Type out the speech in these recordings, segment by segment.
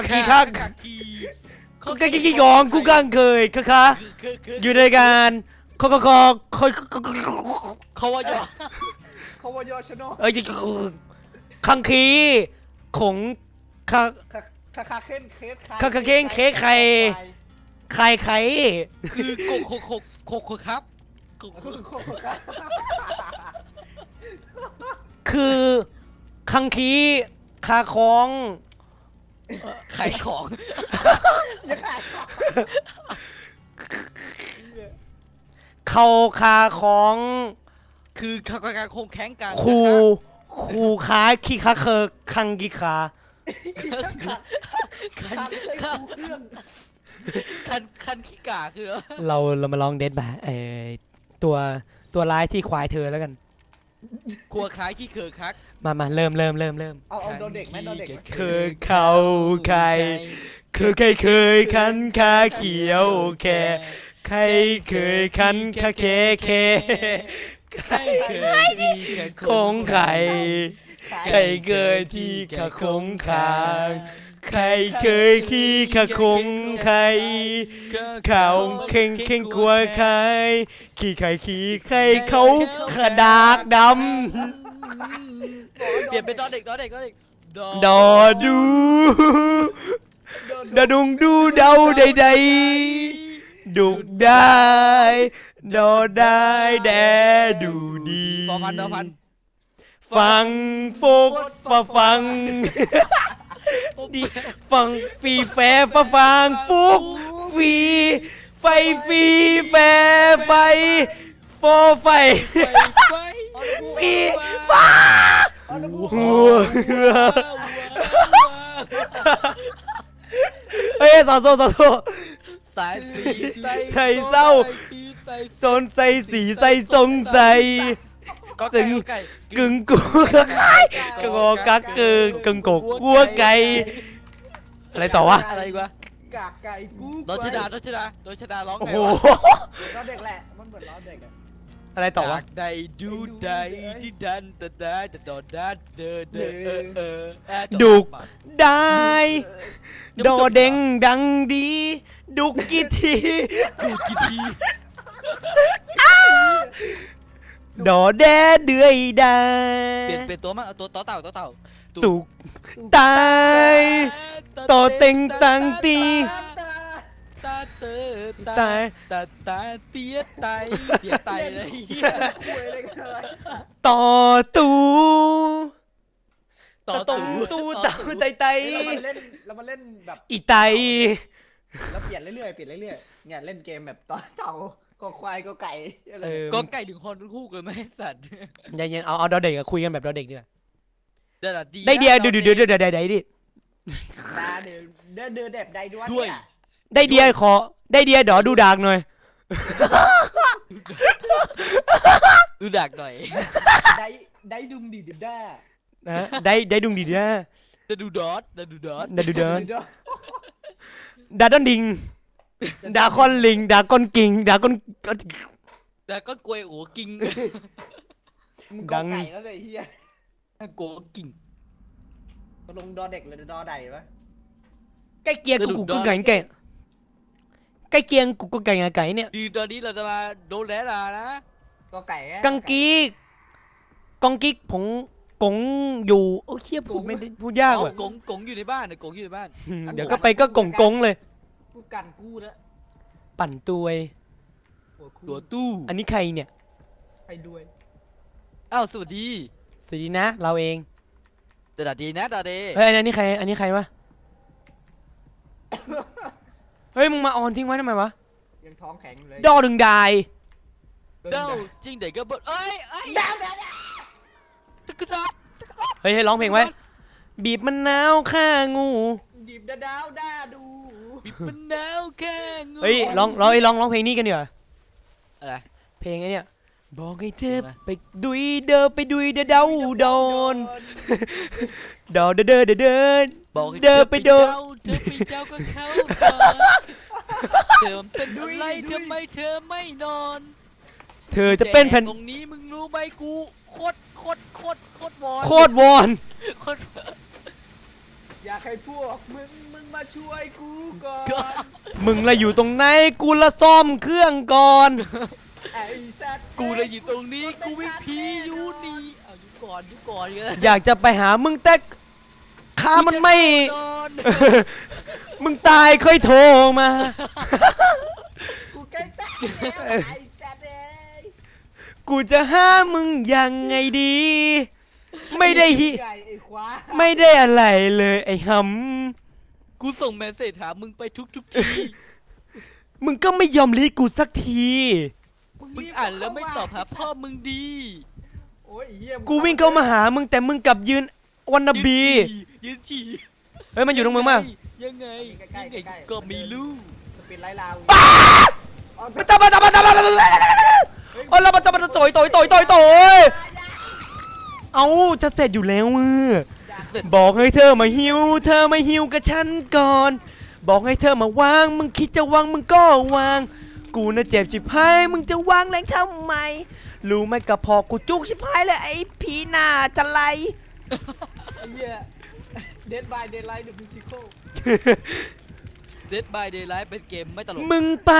คักคีคักคักคีกูกังกี้กองกูกังเคยคะคะคือคือคืออยู่ในการคอกคอคอยเขาว่าย่อเขาว่ายอชโนเอ้ยคังคีของคาคาคาคาเค้นเค้กใครคาคาเค้นเค้กใครใครใครคือโกโคโคโคโคครับโกโคคือโคกะคือคังคีคาของ ขายของยังไงเขาคาของคือเขาการคงแข่งกันครูครูค้าคีคาเคอคังกีคาคันคันใส่คันคูเครื่อง คันคันขี้กาคือ เราเรามาลองเดทแบบเออตัวตัวร้ายที่ควายเธอแล้วกัน ครัวขายขี้เขือคักมามาเริ่มเริ่มเริ่มเริ่มเอาเอาโดนเด็กไหมโดนเด็กไหมคือเขาใคร คือใครเคยคันคาเขียวแค่ใครเคยคันคาเคเคใครเคยมีแค่คงไข่ ใครเคยที่ขาคงคาง ใครเคยขี้ขาคงไข่เขาเข่งเข่งกลัวใคร ขี้ไข่ขี้ไข่เขาขดากดเปลี่ยนเป็นดอเด็กดอเด็กดอเด็กำดอดูดอดุงดูเดาใดๆดุกได้ ดอได้แดดูดีฟอพันดอพัน ฟังฟุกฟาฟัง ดีฟังฟีแฟฟาฟังฟุกฟีไฟฟีแฟไฟโฟไฟไฟฟีฟ้าหัวเฮ้ยสาวโซสาวโซสายสีใครเศร้าโซนใส่สีใส่สงสัย ก็ซึ่ไก่งไก่กึ่งกูกะไก่กะงอกักกึ่งกึ่งกกกัวไก่อะไรต่อวะอะไรวะกากไก่กูโดนชดาโดนชดาโดนชดาร้องโอ้ไงโหวะโดนเด็กแหละ มันเหมือนล้อเด็กอะ อะไรต่อวะ จากใดดูใดที่ดันตะดาตะดอดาเดอเดอเออเออเออจบดุกปะได้ดอเด้งดังดี ดุกกี่ทีดูกี่ที ดอแดเดือยได้เปลี่ยนเป็นตัวมั้งเอาตัวต่อเต่าต่อเต่าตุกตาย ต่อเต็งตังตี ตาเตอตาตายตาตาเตี้ยไตเสียไตเลยเหี้ยคุยอะไรกันอะไรต่อตูต่อตูตู่ตูเต่าไตไตแล้วมันเล่นแล้วมันเล่นแบบอีไตแล้วเปลี่ยนเรื่อยๆเปลี่ยนเรื่อยๆเนี่ยเล่นเกมแบบต่อเต่า ก็ควายก็ไก่อะไรเออก็ไก่ถึงคนคู่กันไหมสัตว์ใจเย็นเอาเอาดอเด็กอะคุยกันแบบดอเด็กดีกว่าเดี๋ยวนะดีได้เดียวนะดูดูดูดูดูได้ดิตาเดินเดินเดินแบบใดด้วยด้วย เนี่ยได้เดียขอได้เดียดอดูดากหน่อย ดูดักหน่อย ได้ได้ดุมดีดิด้านะได้ได้ดุงดีนะจะดูดอทจะดูดอทดาดูเดินเดี๋ยวดาดอนดิง ดาคอนลิงดากอนกิงดากอนแต่ก็กลวยโอ้กิงมึงดัก็งไก่แล้วเลยเฮียโกกิง ตกลงดอเด็กหรือดอใดวะ ใกล้เคียงกระกูดูกูกก็ดอนไก่ไก่ใกล้เคียงกูก็ไก่ไก่เนี่ยดีตอนนี้เราจะมาโดนแลลานะก็ไก่อะกังกีกองกิ๊กผงกงอยู่โอ้เชี่ยพูดไม่ได้พูดยากเอาว่ะกงกงอยู่ในบ้านนะกงอยู่ในบ้านอืมเดี๋ยวก็ไปก็กงกงเลย กูกันกูแล้วปั่นตัวเองหัวคู่ตัวตู้อันนี้ใครเนี่ย ไปด้วยอ้าวสวัสดีสวัสดีนะ เราเองแต่ดาดีนะดาเดเฮ้ยอันนี้ใคร อันนี้ใครวะ เฮ้ยมึงมาออนทิ้งไว้ทำไมวะ ยังท้องแข็งอยู่เลยดอดึงดาย เด้าจริงเด็กก็บดเอ้ยเอ้ยดาวดาวดาวสกดาเฮ้ยให้ร้องเพลงไว้ บีบมะนาวฆ่างูดิบดาดาวด้าดู บิบมันหนาวแค่งูเฮ้ยร้องร้องเอ้ยร้องร้องเพลงนี้กันดีกว่าอะไร เพลงไอ้เนี่ยบอกให้เธอเพลงอะไร ไปดุยเดอไปดุยเดอเดาโดนดอเดอเดอเดอเดินบอกให้เดินไปโดนเธอไปเจ้าก็เข้าก่อนเธอเป็นอะไรทำไมเธอไม่นอนเธอจะเป็นแผ่นตรงนี้มึงรู้ไหมกูโคตรโคตรโคตรโคตรวอนโคตรวอนโคตรอยากให้พวกมึง มึงมาช่วยกูก่อนก็มึงละอยู่ตรงไหนกูละซ่อมเครื่องก่อน ไอ้สัตว์กูเลยอยู่ตรงนี้กูวิ่งพีอยู่นี่เอาอยู่ก่อนอยู่ก่อนกันอยากจะไปหามึงแต่ขามันไม่นอนมึงตายค่อยโทรมา กูใกล้ตายแล้วไอ้สัตว์เอ้ยกูจะหามึงยังไงดี ไม่ได้ฮิ ไก่ไอ้ควายไม่ได้อะไรเลยไอ้ห กูส่งเมสเซจหามึงไปทุกทุกๆทีำมึงก็ไม่ยอมรีดกูสักที มึงอ่านแล้วไม่ตอบหาพ่อมึงดีโอ้ยไอ้เหี้ยกูวิ่งเข้ามาหามึงแต่มึงกลับยืนวันนบียืนฉี่เฮ้ยมันอยู่ตรงมึงมั้งยังไงยังไงก็ไม่รู้ สปินไล่ลาวมาตามาตามาตามาตามาโอ้ยเรามาตามาตาโตยโตยโตยโตยโตยเอาจะเสร็จอยู่แล้วมือเสร็จ บอกให้เธอมาหิว เธอมาหิวกับฉันก่อน บอกให้เธอมาวาง มึงคิดจะวางมึงก็วาง กูน่ะเจ็บชิบหายมึงจะวางแรงทำไม รู้ไหมกับพอกูจุกชิบหายเลยไอ้ผีหน้าจะไหลไอ้เหี้ย Dead by Daylight the musical เดดบายเดย์ไลท์เป็นเกมไม่ตลกมึงไป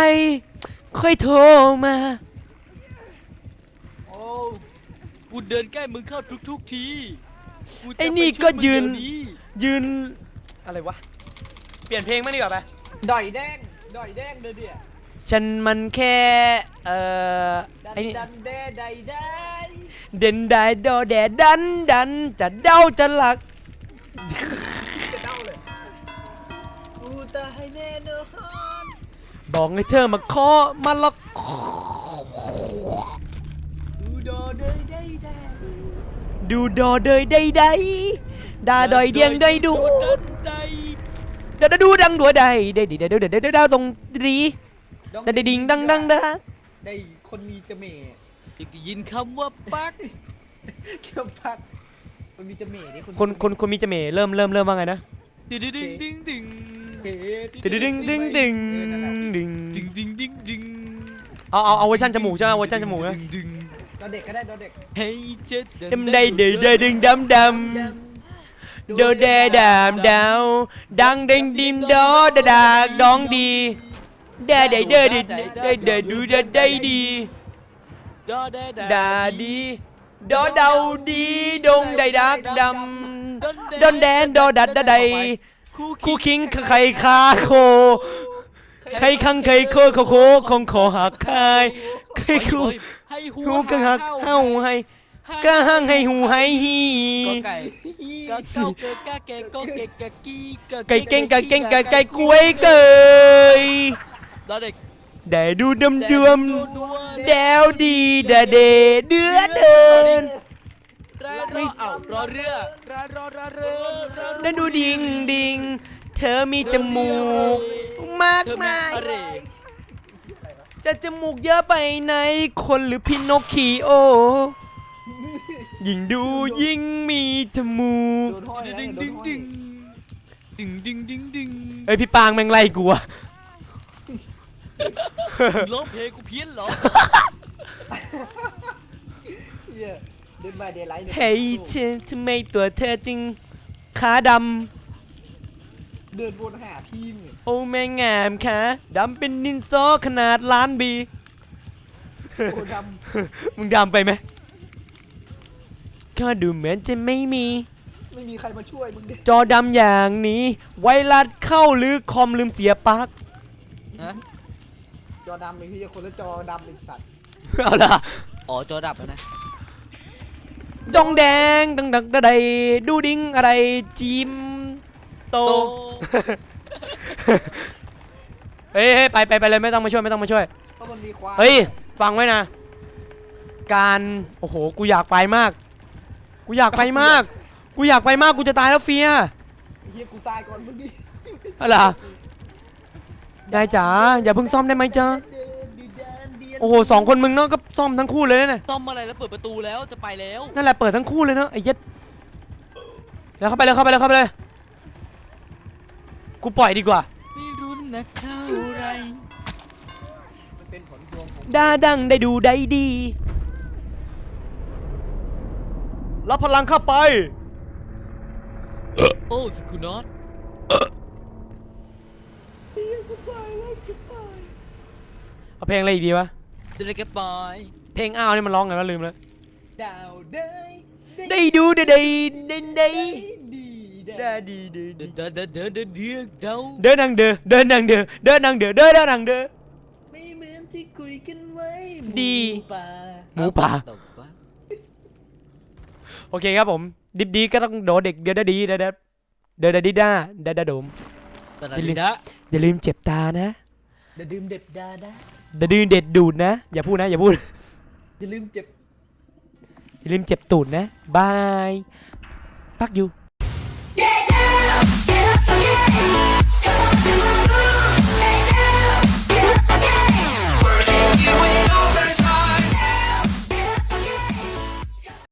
ค่อยโทรมา โอ้ กูเดินใกล้มึงเข้าทุกๆทีกูจะ ไอ้นี่ปช่ก็วมึงยืนเดี๋วนี้ยืน อะไรวะ เปลี่ยนเพลงมั้างดีกว่าไปดอยแดงดอยแดงเด้อเดี่ยฉันมันแค่ เอ่อ ดันไอ้นี่ ดันเดไดได้เด่นได้ดอแดดันดัน จะเด้าจะหลัก จะเด้าเลยกูตายแน่นอนบอกให้เธอมาเคาะมาล็อก ดูดอเดยได้ได้ ดูดอเดยได้ได้ดาดอยเดียงได้ดูดันใดดาดาดูดังดัวได้ได้ดีได้เด้อเด้อเด้อตรงดีได้ดิงดังดังดังได้คนมีจะเหม่อยากได้ยินคำว่าปักเกี่ยวพักคนมีจะเหม่นี่คนคนคนมีจะเหม่เริ่มเริ่มเริ่มว่าไงนะดึงดึงดึงดึงเฮ้ยดึงดึงดึงดึงดึงดึงดึงดึงดึงเอาเอาเอาเวอร์ชันจมูกใช่ไหมเวอร์ชันจมูกนะดึง ดึงดอเด็กก็ได้ดอเด็กให้เจ็ดดำได้เด้อเด้อดึงดำดำโดเดดามดาวดังดิงดิมดอดาดากดองดีเด้อเด้อเด้อเด้อเด้อเด้อดูเด้อได้ดีดอแดดาดีดอเดาดีดงไดดักดำดอนแดนดอดัดดาใดคู่คิงใครคาโค ใครคังใครโคโคโคคงขอหักใครใครคู่ ให้หูหูกังหักเฮาให้กะหังให้หูให้ฮีก็ไก่ก็เก้าเกะกะแกก็เกะกะกี้กะไก่เก่งไก่เก่งไก่ไก่กล้วยเกยดอเด็กได้ดูดำดวมดัวแดวดีดาเดเดือเดินรอรอเอ้ารอเรือรอรอรอเรือรอเรือแล้วดูดิงดิงเธอมีจมูกมากเธอมีมายอะไร จะจมูกเยอะไปไหนคนหรือพินอคคิโอ ยิ่งดูยิ่งมีจมูกโดนห้อยดึงดึงดึงดึงดึงดึงดึงเอ้ยพี่ปางแม่งไล่กูอะร้องเพลงกูเพี้ยนเหรอเหี้ยเดินมาเดย์ไลท์ เฮ้ยเธอทำไมตัวเธอจึงขาด เดินวนหาทีมเนี่ยำโอ้แม่งามค่ะดำเป็นดินโซขนาดล้านบี โอ้ดมึงดำไปไหมก็ดูเหมือนจะไม่มีำไม่มีใครมาช่วยมึงดิจอดำอย่างนี้ ไวรัสเข้าหรือคอมลืมเสียปลั๊ก ฮะจอดำไอ้ที่คนละจอดำไอ้สัตว์เอาล่ะ อ๋อจอดับแล้วนะ ดองแดงดังดังดะใดดูดิ้งอะไรจิม โตโต เฮ้ยเฮ้ยไปไปไปเลยไม่ต้องมาช่วยไม่ต้องมาช่วยเพราะมันมีควายเฮ้ยฟังไว้นะ การโอ้โหกูอยากไปมาก กูอยากไปมาก กูอยากไปมากกูจะตายแล้วเฟียไอ้เฮียกูตายก่อนมึงดิอะไรอะได้จ๋าอย่าเพิ่งซ่อมได้ไหมจ๊ะโอ้โหสองคนมึงเนาะก็ซ่อมทั้งคู่เลยนะเนี่ยต้อมอะไรแล้วเปิดประตูแล้วจะไปแล้ว นั่นแหละเปิดทั้งคู่เลยเนาะไอ้เหี้ย็ดแล้วเข้าไปเลยเข้าไปเลยเข้าไปเลย กูปล่อยดีกว่า ไม่รุนนะเท่าไรมันเป็นผลพวงของดาดังได้ดูได้ดี รับพลังเข้าไป โอ้สกุนอตเอาเพลงอะไรอีกดีวะ เดลกบอยเพลงอ้าวนี่มันร้องไงวะลืมแล้ว ดาวเด้ยได้ดูได้ได้ได้ได้ ดีได้ดีดีเดินเดินเดินเดินเดินเดียกเดาเดินนังเด้อเดินนังเด้อเดินนังเด้อเดินนังเด้อไม่เหมือนที่คุยกันไว้ดี หมูป่าหมูป่า ตบวะโอเคครับผม ดิบดีก็ต้องโดนเด็กเดือดดีเดือดเดือดดีด้าเดือดโดม ตอนนี้นะอย่าลืมเจ็บตานะเดี๋ยวดื่มเด็ดดาดาอย่าดื้อเด็ดดูดนะ อย่าพูดนะ อย่าพูด อย่าลืมเจ็บ อย่าลืมเจ็บตูดนะ บาย ปักอยู่